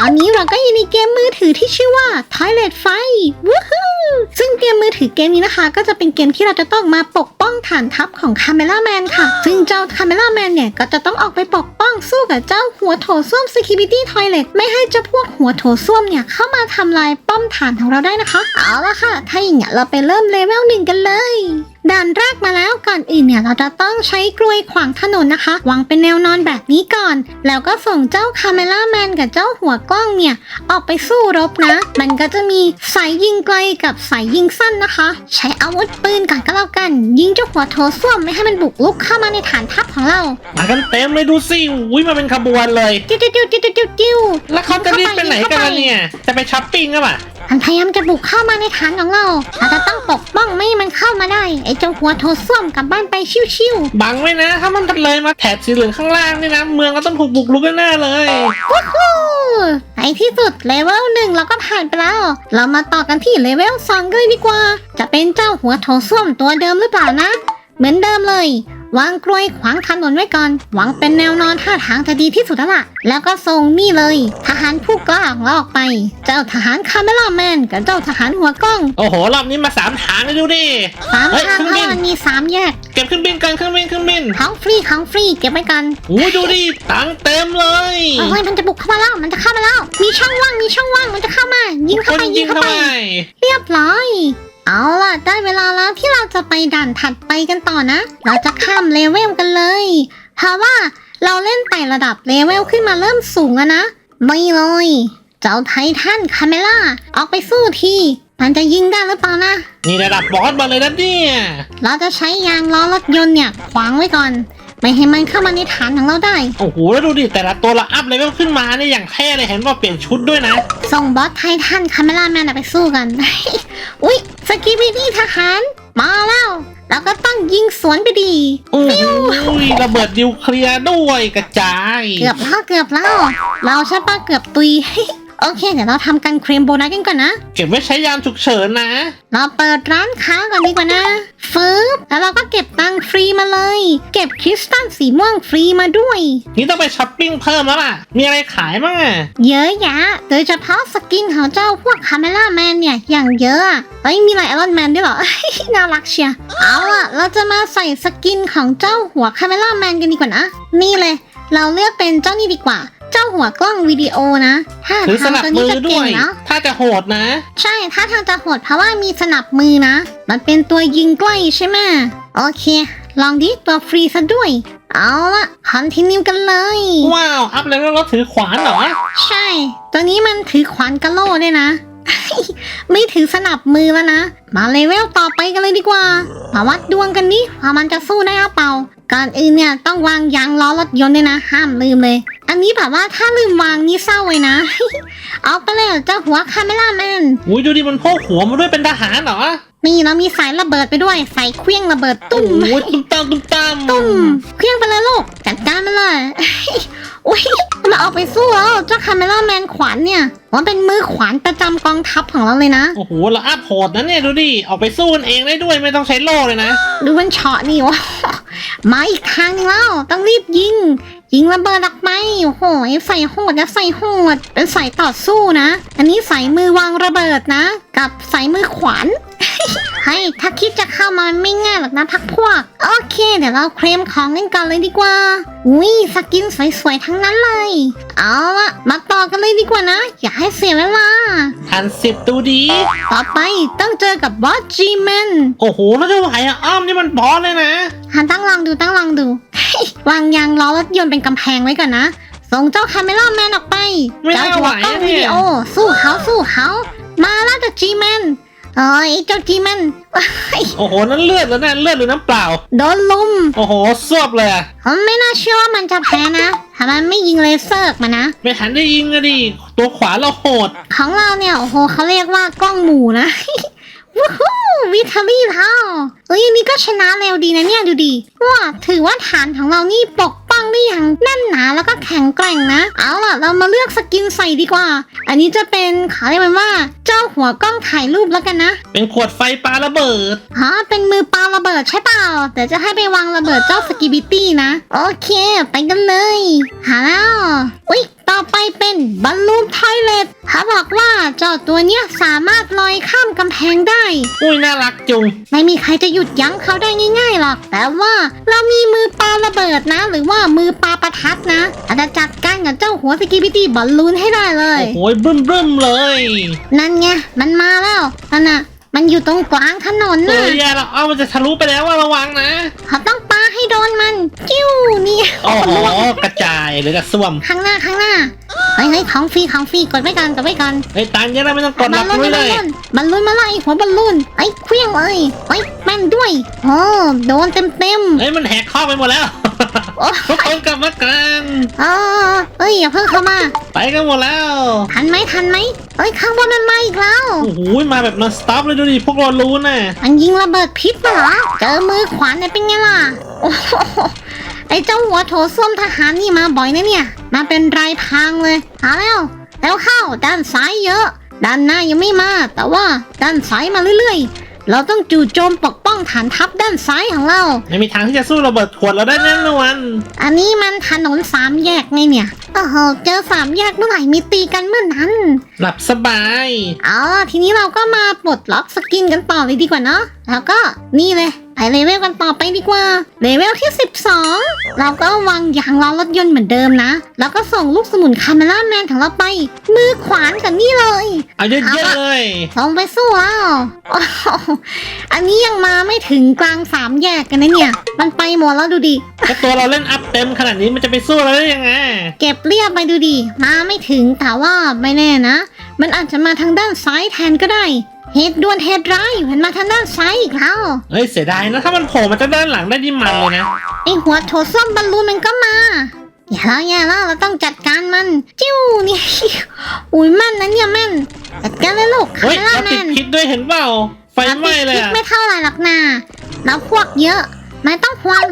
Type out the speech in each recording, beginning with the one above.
ตอนนี้เราก็อยู่ในเกมมือถือที่ชื่อว่า Toilet Fight วู้ฮู้ ซึ่งเกมมือถือเกมนี้นะคะ ก็จะเป็นเกมที่เราจะต้องมาปกป้องฐานทัพของคาเมล่าแมนค่ะ ซึ่งเจ้าคาเมล่าแมนเนี่ย ก็จะต้องออกไปปกป้องสู้กับเจ้าหัวโถส้วม Security Toilet ไม่ให้เจ้าพวกหัวโถส้วมเนี่ย เข้ามาทำลายป้อมฐานของเราได้นะคะ เอาละค่ะ ถ้าอย่างนี้นเราไปเริ่มเลเวลหนึ่งกันเลยด่านแรกมาแล้วก่อนอื่นเนี่ยเราจะต้องใช้กลวยขวางถนนนะคะวางเป็นแนวนอนแบบนี้ก่อน แล้วก็ส่งเจ้าคาเมล่าแมนกับเจ้าหัวกล้องเนี่ย ออกไปสู้รบนะ มันก็จะมีสายยิงไกลกับสายยิงสั้นนะคะ ใช้อาวุธปืนก่อนก็แล้วกัน ยิงเจ้าหัวโถส้วมไม่ให้มันบุกลุกเข้ามาในฐานทัพของเรามากันเต็มเลยดูสิอุ้ยมาเป็นขบวนเลย จิ้วจิ้วจิ้วจิ้วจิ้วจิ้วแล้วเขาจะรีบไปไหนกันล่ะเนี่ย จะไปช้อปปิ้งกันป่ะมันพยายามจะบุกเข้ามาในฐานของเราเราจะต้องปกป้องไม่ให้มันเข้ามาได้ ไอ้เจ้าหัวโถส้วมกลับบ้านไปชิวๆบังไว้นะ ถ้ามันเลยมาแถบสีเหลืองข้างล่างนี่นะ เมืองก็ต้องถูกบุกรุกแน่ๆเลย วู้ฮู้ ในที่สุดเลเวลหนึ่งเราก็ผ่านไปแล้ว เรามาต่อกันที่เลเวลสองกันเลยดีกว่า จะเป็นเจ้าหัวโถส้วมตัวเดิมหรือเปล่านะ เหมือนเดิมเลย วางกลวยขวางถนนไว้ก่อน หวังเป็นแนวนอนท่าทางจะดีที่สุดแล้วล่ะ แล้วก็ส่งนี่เลย ทหารผู้กล้าของเราออกไป เจ้าทหารคาเมล่าแมนกับเจ้าทหารหัวกล้องโอ้โห รอบนี้มาสามทางเลยดูดิสามเฮ้ยทางเครื่องเพบินราะมันมีสามแยกเก็บเครื่องบินกันเครื่องบินเครื่องบินของฟรีของฟรีเก็บไว้กันอู้ดูดิตังค์เต็มเลยโอ้ยมันจะบุกเข้ามาแล้วมันจะเข้ามาแล้ว มีช่องว่างมีช่องว่างมันจะเข้ามา ยิงคเข้านไปยิยิงงเข้าเข้าไป ไปเรียบร้อย เอาล่ะ ได้เวลาแล้วที่เราจะไปด่านถัดไปกันต่อนะ เราจะข้ามเลเวลกันเลย เพราะว่าเราเล่นไต่ระดับเลเวลขึ้นมาเริ่มสูงแล้วนะ ไม่เลย เจ้าไททันคาเมล่า ออกไปสู้ทีมันจะยิงได้หรือเปล่านะ นี่ระดับบอสมาเลยนะเนี่ย เราจะใช้ยางล้อรถยนต์เนี่ยขวางไว้ก่อน ไม่ให้มันเข้ามาในฐานของเราได้ โอ้โห แล้วดูดิ แต่ละตัวละอัพเลเวลขึ้นมาเนี่ยอย่างเท่เลยเห็นว่าเปลี่ยนชุดด้วยนะ ส่งบอสไททันคาเมล่าแมนไปสู้กัน อุ๊ย สกีบิดี้ทหาร มาแล้วแล้วก็ต้องยิงสวนไปดีอู้หูยระเบิดนิวเคลียร์ด้วยกระจาย เกือบแล้วเกือบแล้ว เราใช่ปะเกือบตุย โอเค เดี๋ยวเราทำการเคลมโบนัสกันก่อนนะ เก็บไว้ใช้ยามฉุกเฉินนะ เราเปิดร้านค้าก่อนดีกว่านะฟืบแล้วเราก็เก็บตังค์ฟรีมาเลย เก็บคริสตัลสีม่วงฟรีมาด้วย นี่ต้องไปช้อปปิ้งเพิ่มแล้วล่ะ มีอะไรขายบ้างอะเยอะแยะ โดยเฉพาะสกินของเจ้าพวกคาเมล่าแมนเนี่ย อย่างเยอะอะเอ้ยมีไลออนแมนด้วยเหรอ น่ารักเชียร์เอาล่ะ เราจะมาใส่สกินของเจ้าหัวคาเมล่าแมนกันดีกว่านะ นี่เลย เราเลือกเป็นเจ้านี่ดีกว่า เจ้าหัวกล้องวิดีโอนะถ้าถือสทางนับตัวมืนี้อจะด้เก่วงยเนาะถ้าจะโหดนะ ใช่ถ้าทางจะโหดเพราะว่ามีสนับมือนะ มันเป็นตัวยิงใกล้ใช่ไหมโอเค ลองดิตัวฟรีซะด้วย เอาละคอนทินิวกันเลย ว้าว อัพเลเวลแล้วถือขวานเหรอ ใช่ ตัวนี้มันถือขวานกะโหลด้วยนะ ไม่ถือสนับมือแล้วนะ มาเลเวลต่อไปกันเลยดีกว่า มาวัดดวงกันดิว่ามันจะสู้ได้หรือเปล่า ก่อนอื่นเนี่ยต้องวางยางล้อรถยนต์ด้วยนะ ห้ามลืมเลย อันนี้แบบว่าถ้าลืมวางนี่เศร้าเลยนะ เอาไปเลยเจ้าหัวคาเมล่าแมนอุ้ยดูดิมันโพกหัวมาด้วยเป็นทหารเหรอนี่เรามีสายระเบิดไปด้วยใส่เครื่องระเบิดตุ้มโอ้ยตุ้มตามตุ้มตามตุ้มเครื่องไปเลยลูกจัดการมันเลยอุ้ยมันออกไปสู้แล้วเจ้าคาเมล่าแมนขวานเนี่ยมันเป็นมือขวานประจำกองทัพของเราเลยนะโอ้โหเราอัพโหดนะเนี่ยดูดิออกไปสู้กันเองได้ด้วยไม่ต้องใช้โล่เลยนะ ดูมันเฉาะนี่วะมาอีกทางนึงแล้วต้องรีบยิง ยิงระเบิดออกไปโอ้โหใส่โหดนะใส่โหดเป็นใส่ต่อสู้นะ อันนี้ใส่มือวางระเบิดนะ กับใส่มือขวานเฮ้ยถ้าคิดจะเข้ามาไม่ง่ายหรอกนะพักพวก โอเค เดี๋ยวเราเคลมของกันก่อนเลยดีกว่าอุ้ยสกินสวยๆทั้งนั้นเลย เอาละมาต่อกันเลยดีกว่านะ อย่าให้เสียเวลาพันสิบดูดี ต่อไปต้องเจอกับบอสจีแมนโอ้โห แล้วจะไหวอะอ้อมนี่มันบอสเลยนะหันตั้งลองดูตั้งลองดู วางยางล้อรถยนต์เป็นกำแพงไว้ก่อนนะ ส่งเจ้าคาเมล่าแมนออกไปไม่เจ้าน่าหัไหววกล้องอะวิเนี่ยดีโอ สู้เขาสู้เขา มาแล้วเจ้าจีแมนเอ้ยเจ้าจีแมนโอ้โห นั่นเลือดแล้วนะเลือดหรือน้ำเปล่า โดนลุม โอ้โหซวบเลยอะผมไม่น่าเชื่อว่ามันจะแพ้นะถ้ามันไม่ยิงเลเซอร์ออกมานะ ไม่หันได้ยิงอะดิ ตัวขวาเราโหด ของเราเนี่ย โอ้โหเขาเรียกว่ากล้องหมูนะ วู้ฮู้วิทารี่เท่าเอ้ยอันนี่ก็ชนะเร็วดีนะเนี่ยดูดีว่าถือว่าฐานของเรานี่ปกป้องได้อย่างแน่นหนาแล้วก็แข็งแกร่งนะ เอาล่ะ เรามาเลือกสกินใส่ดีกว่า อันนี้จะเป็นขอเรียกมันว่า เจ้าหัวกล้องถ่ายรูปแล้วกันนะเป็นขวดไฟปาระเบิดฮะเป็นมือปาระเบิดใช่เปล่าเดี๋ยวจะให้ไปวางระเบิดเจ้าสกิบิตี้นะ โอเค ไปกันเลย หาแล้วอุ้ย ต่อไปเป็นบอลลูนทอยเลตเขาบอกว่าเจ้าตัวเนี้ยสามารถลอยข้ามกำแพงได้ อุ้ยน่ารักจุง ไม่มีใครจะหยุดยั้งเขาได้ง่ายๆหรอก แต่ว่าเรามีมือปาระเบิดนะ หรือว่ามือปาประทัดนะอาจจะจัดการกับเจ้าหัวสกิบิตี้บอลลูนให้ได้เลย โอ้โหบึ้มบึ้มๆเลย นั่นไง มันมาแล้วนั่นน่ะ มันอยู่ตรงกลางถนนเอน่ะอแย่แล้วเอามันจะทะลุไปแล้วว่าระวังนะเขาต้องปาให้โดนมันจิ้วนี่โอ้โหกระจายหรือกระส่วมข้างหน้าข้างหน้าเฮ้ยเฮ้ยของฟรีของฟรีกดไว้ก่อนกดไว้ก่อนไอ้ยตันเยอะแล้วไม่ต้องกดบหอลัลบลูนไว้เลย บอลลูนมาไล่หัวบอลลูนไอ้ยเคลี้ยงเลยไอ้ยแม่นด้วยโอ้โดนเต็มเต็มเฮ้ยมันแหกข้อไปหมดแล้ว ๆโอ้ทุกคนกลับมากัน เออเอ้ยอย่าเพิ่งเข้ามา ไปกันหมดแล้ว ทันไหมทันไหม เอ้ยข้างบนมันมาอีกแล้ว โอ้โหมาแบบนอนสต็อปเลยดูดิพวกเรารู้น่ะมันยิงระเบิดพิษมาเหรอ เจอมือขวานเนี่ยเป็นไงล่ะ โอ้โหไอ้เจ้าหัวโถส้วมทหารนี่มาบ่อยนะเนี่ย มาเป็นรายพรางเลยเอาแล้ว แล้วเข้าด้านซ้ายเยอะ ด้านหน้ายังไม่มา แต่ว่าด้านซ้ายมาเรื่อยๆ เราต้องจู่โจมปกป้องฐานทัพด้านซ้ายของเรา ไม่มีทางที่จะสู้ระเบิดขวดเราได้แน่นอน อันนี้มันถนนสามแยกไงเนี่ยโอ้โหเจอสามแยกเมื่อไหร่มีตีกันเมื่อนั้น หลับสบายเอาล่ะทีนี้เราก็มาปลดล็อกสกินกันต่อเลยดีกว่าเนาะแล้วก็นี่เลยไปเลเวลกันต่อไปดีกว่าเลเวลที่ 12 เราก็วางยางล้อรถยนต์เหมือนเดิมนะ แล้วก็ส่งลูกสมุนคาเมล่าแมนของเราไป มือขวานกับนี่เลยเอาเยอะๆเลยส่งไปสู้แล้วโอ้โหอันนี้ยังมาไม่ถึงกลางสามแยกกันนะเนี่ย มันไปหมดแล้วดูดิก็ตัวเราเล่นอัพเต็มขนาดนี้มันจะไปสู้เราได้ยังไงเก็บเรียบไปดูดิ มาไม่ถึงแต่ว่าไม่แน่นะ มันอาจจะมาทางด้านซ้ายแทนก็ได้ เหตุด่วนเหตุร้ายมันมาทางด้านซ้ายอีกแล้ว เฮ้ยเสียดายนะถ้ามันโผล่มาจากด้านหลังได้นี่มันเลยนะ ไอหัวโถส้วมบอลลูนมันก็มา อย่าแล้วอย่าแล้วเราต้องจัดการมัน จิ้วนี่อุ้ยแม่นนะเนี่ยแม่นจัดการเลยลูกคาเฮ้ยเมล่าเราแมติดนพิษด้วยเห็นเปล่า ไฟไหม้เลยพิษอะไม่เท่าไหร่หรอกนะเราพวกเยอะ ไม่ต้องห่วง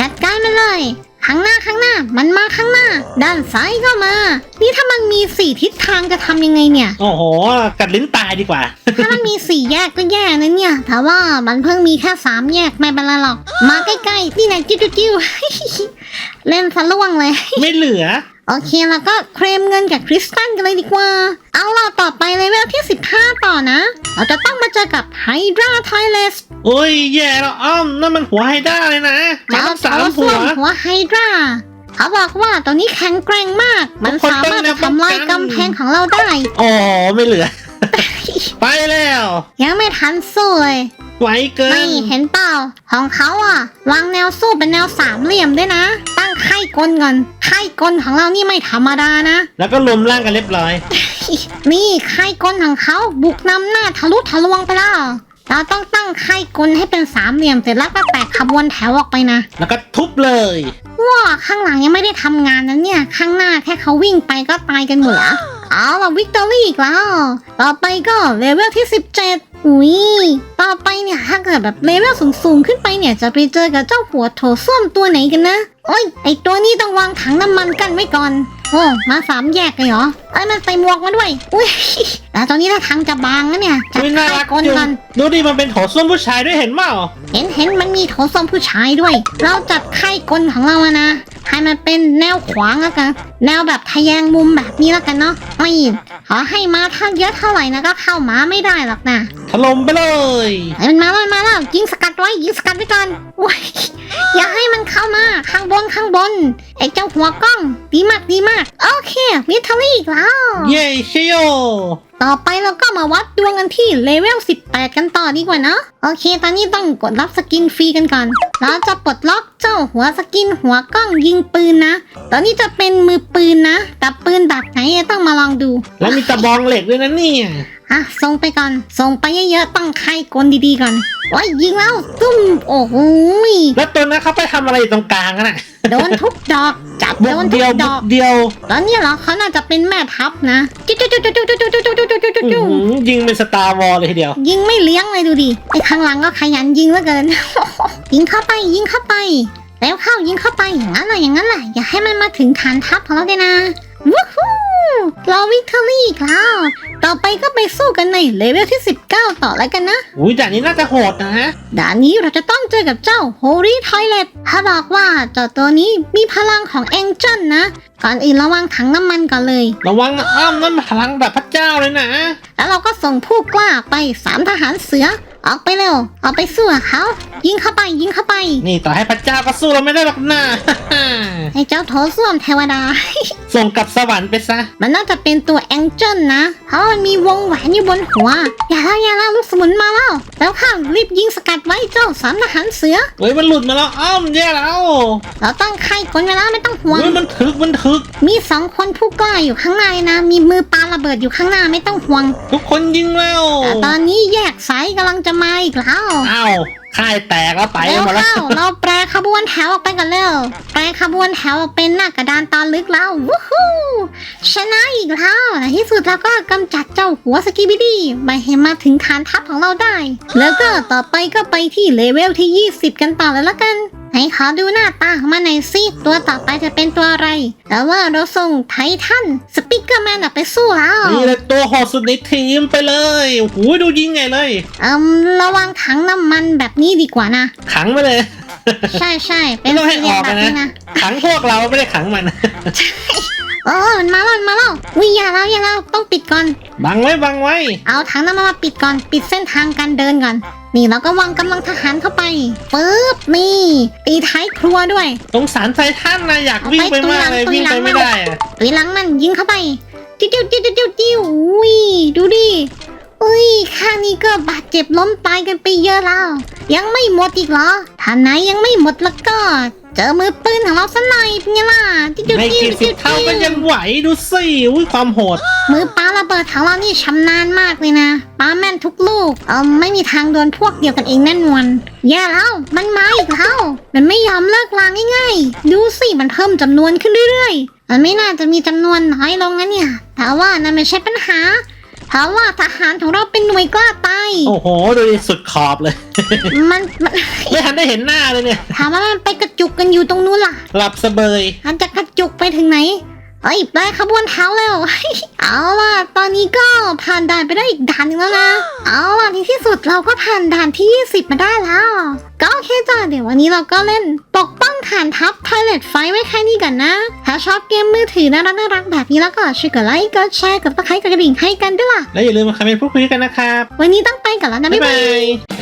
จัดการมันเลย ข้างหน้าข้างหน้า มันมาข้างหน้า ด้านซ้ายก็มา นี่ถ้ามันมีสี่ทิศทางจะทำยังไงเนี่ย โอ้โห กัดลิ้นตายดีกว่า ถ้ามันมีสี่แยกก็แย่นะเนี่ย แต่ว่ามันเพิ่งมีแค่สามแยกไม่เป็นไรหรอก มาใกล้ๆ นี่นะจิ้วจิ้วๆเล่นสะล่วงเลย ไม่เหลือ โอเคแล้วก็เคลมเงินกับคริสตันกันเลยดีกว่า เอาล่ะต่อไปเลเวลที่ 15 ต่อนะ เราจะต้องมาเจอกับไฮดราไทเลสโอ้ยแย่แล้วอ้อมนั่นมันหัวไฮด้าเลยนะมาเจ้าต้องสามโถหัส้ววมหัวไฮดราเขาบอกว่าตัวนี้แข็งแกร่งมาก มันสามารถจะทำลายกำแพงของเราได้โอ้ไม่เหลือ ไปแล้ว ยังไม่ทันสู้เลยไวเกินไม่เห็นเปล่า ของเขาอะ วางแนวสู้เป็นแนวสามเหลี่ยมด้วยนะ ตั้งไข่กลก่อนไข่กลของเรานี่ไม่ธรรมดานะ แล้วก็รวมร่างกันเรียบร้อย นี่ไข่กลของเขาบุกนำหน้าทะลุทะลวงไปแล้ว เราต้องตั้งไข่กลให้เป็นสามเหลี่ยมเสร็จแล้วก็แตกขบวนแถวออกไปนะ แล้วก็ทุบเลย ว้าข้างหลังยังไม่ได้ทำงานนะเนี่ย ข้างหน้าแค่เขาวิ่งไปก็ตายกันหมดแล้ว เอาล่ะวิกตอรี่อีกแล้ว ต่อไปก็เลเวลที่ 17 อุ้ยต่อไปเนี่ยถ้าเกิดแบบเลเวลสูงๆขึ้นไปเนี่ยจะไปเจอกับเจ้าหัวโถส้วมตัวไหนกันนะ โอ้ยไอตัวนี้ต้องวางถังน้ำมันกันไว้ก่อน อ้มาสามแยกเลยเหรอไอ้ยมันใส่หมวกมาด้วย อุ้ยแต่ตอนนี้ถ้าทางจะบางนะเนี่ยจัดไม่น่าไข่รักกลจุงก่อนดูดิมันเป็นโถส้วมผู้ชายด้วยเห็นเปล่าเห็นเห็นมันมีโถส้วมผู้ชายด้วย เราจัดไข่กลของเราอะนะให้มันเป็นแนวขวางแล้วกัน แนวแบบทะแยงมุมแบบนี้แล้วกันเนาะไม่ขอให้มาถ้าเยอะเท่าไหร่นะก็เข้ามาไม่ได้หรอกนะถล่มไปเลย ไอ้มันมาแล้วมันมาแล้วยิงสกัดไว้ยิงสกัดไว้ก่อนโอ้ยอย่าให้มันเข้างบนข้างบน ไอ้เจ้าหัวกล้อง ดีมากดีมาก โอเควิทเทอรี่อีกแล้ว เย้เชยโย ต่อไปเราก็มาวัดดวงกันที่เลเวล 18 กันต่อดีกว่าเนอะโอเค ตอนนี้ต้องกดรับสกินฟรีกันก่อน เราจะปลดล็อกเจ้าหัวสกินหัวกล้องยิงปืนนะ ตอนนี้จะเป็นมือปืนนะ แต่ปืนแบบไหนต้องมาลองดู แล้วมีตะบองเหล็กด้วยนะเนี่ยอะส่งไปก่อน ส่งไปเยอะๆตั้งไข่กลดีๆก่อนว้ายยิงแล้วตุ้ม โอ้โหยแล้วตัวนั้นเขาไปทำอะไรอยู่ตรงกลางกันน่ะ โดนทุกดอก จับบุโดกนทุเดียวกดบุอกกเดียวตอนนี้เหรอเขาน่าจะเป็นแม่ทัพนะจุ๊จุ๊จุ๊จุ๊จุ๊จุ๊จุ๊จุ๊จุ๊จุ๊จุ๊จุ๊อื้อจุ๊หือยิงเป็นสตาร์วอลเลยทีเดียว ยิงไม่เลี้ยงเลยดูดิไอ้ข้างหลังก็ขยันยิงเหลือเกิน ยิงเข้าไปยิงเข้าไป แล้วเข้ายิงเข้าไปอย่างนั้นแหละอย่างนั้นแหละอย่าให้มันมาถึงฐานทัพของเราเลยนะ วู้ฮู้เราวิกตอรี่อีกแล้ว ต่อไปก็ไปสู้กันในเลเวลที่ 19 ต่อแล้วกันนะ อุ้ยด่านนี้น่าจะโหดนะฮะ ด่านนี้เราจะต้องเจอกับเจ้า Holy Toilet ถ้าบอกว่าเจ้าตัวนี้มีพลังของ Angel นะ ก่อนอื่นระวังถังน้ำมันก่อนเลย ระวังนะอ้อมนั่นพลังแบบพระเจ้าเลยนะ แล้วเราก็ส่งผู้กล้าไปสามทหารเสือ ออกไปเร็วออกไปสู้กับเขา ยิงเข้าไปยิงเข้าไปนี่ต่อให้พระเจ้าก็สู้เราไม่ได้หรอกนะ ไอ้เจ้าโถส้วมเทวดา ส่งกลับสวรรค์ไปซะ มันน่าจะเป็นตัวแองเจิลนะ เพราะมันมีวงแหวนอยู่บนหัว อย่าแล้วอย่าแล้วลูกสมุนมาแล้วแล้วข้างรีบยิงสกัดไว้เจ้าสามทหารเสือ เฮ้ยมันหลุดมาแล้วอ้อมแย่แล้วเราตั้งค่ายกลเวลาไม่ต้องห่วง เฮ้ยมันถึกมันถึก มีสองคนผู้กล้าอยู่ข้างในนะ มีมือปาระเบิดอยู่ข้างหน้าไม่ต้องห่วง ทุกคนยิงแล้วแต่ตอนนี้แยกสายกำลังจะมาอีกแล้ว อ้าว ค่ายแตกแล้วไปเร็กันหมดแล้ว เข้าเราแปรขบวนแถวออกไปกันเร็วแปรขบวนแถวออกเป็นหน้ากระดานตอนลึกแล้ววู้ฮู้ชนะอีกแล้วในที่สุดเราก็กำจัดเจ้าหัวสกิบิดี้ไม่ให้มาถึงฐานทัพของเราได้ แล้วก็ต่อไปก็ไปที่เลเวลที่ 20 กันต่อเลยละกัน ไหนขอดูหน้าตาของมันหน่อยสิตัวต่อไปจะเป็นตัวอะไร แต่ว่าเราส่งไททันสปิเกอร์แมนออกไปสู้แล้วนี่เลยตัวโหดสุดในทีมไปเลยโอ้โหดูยิงไงเลยเอืมระวังถังน้ำมันแบบนี้ดีกว่านะ ขังไปเลย ใช่ใช่เป็ไม่นต้องให้สี่เหอลี่ยอมกแบบนะนี้นะ ขังพวกเราไม่ได้ขังมัน เออมันมาแล้วมันมาแล้ววิอย่าแล้วอย่าแล้วต้องปิดก่อน บังไว้บังไว้ เอาถังน้ำมันมาปิดก่อน ปิดเส้นทางการเดินก่อน นี่เราก็วางกำลังทหารเข้าไปปึ๊บนี่ตีท้ายครัวด้วยสงสารไททันนะอยากวิ่งไปมากเลยเอาไปวิ่งไปตุยหลังไม่ได้อะตีหลังมันยิงเข้าไปจิ้วจิ้วจิ้วจิ้วจิ้วอุ้ยดูดิอุ้ยข้างนี้ก็บาดเจ็บล้มตายกันไปเยอะแล้ว ยังไม่หมดอีกเหรอถ้าไหนยังไม่หมดแล้วก็ เจอมือปืนของเราสักหน่อยเป็นไงล่ะจิ้วจิ้วในจิ้วกี่สิจิ้บวเท่าก็จิ้ยัวงไหวดูสิอุ้ยความโหด มือปาระเบิดของเรานี่ชำนาญมากเลยนะปาแม่นทุกลูกเออไม่มีทางโดนพวกเดียวกันเองแน่นอนแย่แล้วมันมาอีกแล้วมันไม่ยอมเลิกลาง่ายๆ ดูสิมันเพิ่มจำนวนขึ้นเรื่อยๆ มันไม่น่าจะมีจำนวนน้อยลงนะเนี่ยแต่ว่านั่นไม่ใช่ปัญหา เพราะว่าทหารของเราเป็นหน่วยกล้าตายโอ้โหดูดิสุดขอบเลย มันมันไม่ทันได้เห็นหน้าเลยเนี่ย ถามว่ามันไปกระจุกกันอยู่ตรงนู้นล่ะ หลับเสบยมันจะกระจุกไปถึงไหน เอ้ยแปลขบวนเท้าแล้ว เอาล่ะ ตอนนี้ก็ผ่านด่านไปได้อีกด่านหนึงแล้วนะ เอาล่ะในที่สุดเราก็ผ่านด่านที่ 20 มาได้แล้ว ก็โอเคจ้ะเดี๋ยววันนี้เราก็เล่นปกป้องฐานทัพไทเลตไฟไว้แค่นี้ก่อนนะ ถ้าชอบเกมมือถือน่ารักน่ารักแบบนี้แล้วก็ช่วยกดไลค์ กดแชร์ กดตะไคร้กดกระดิ่งให้กันด้วยล่ะ แล้วอย่าลืมมาคอมเมนต์พูดคุยกันนะครับ วันนี้ต้องไปก่อนแล้วนะ บ๊าบ๊ายยบาบายย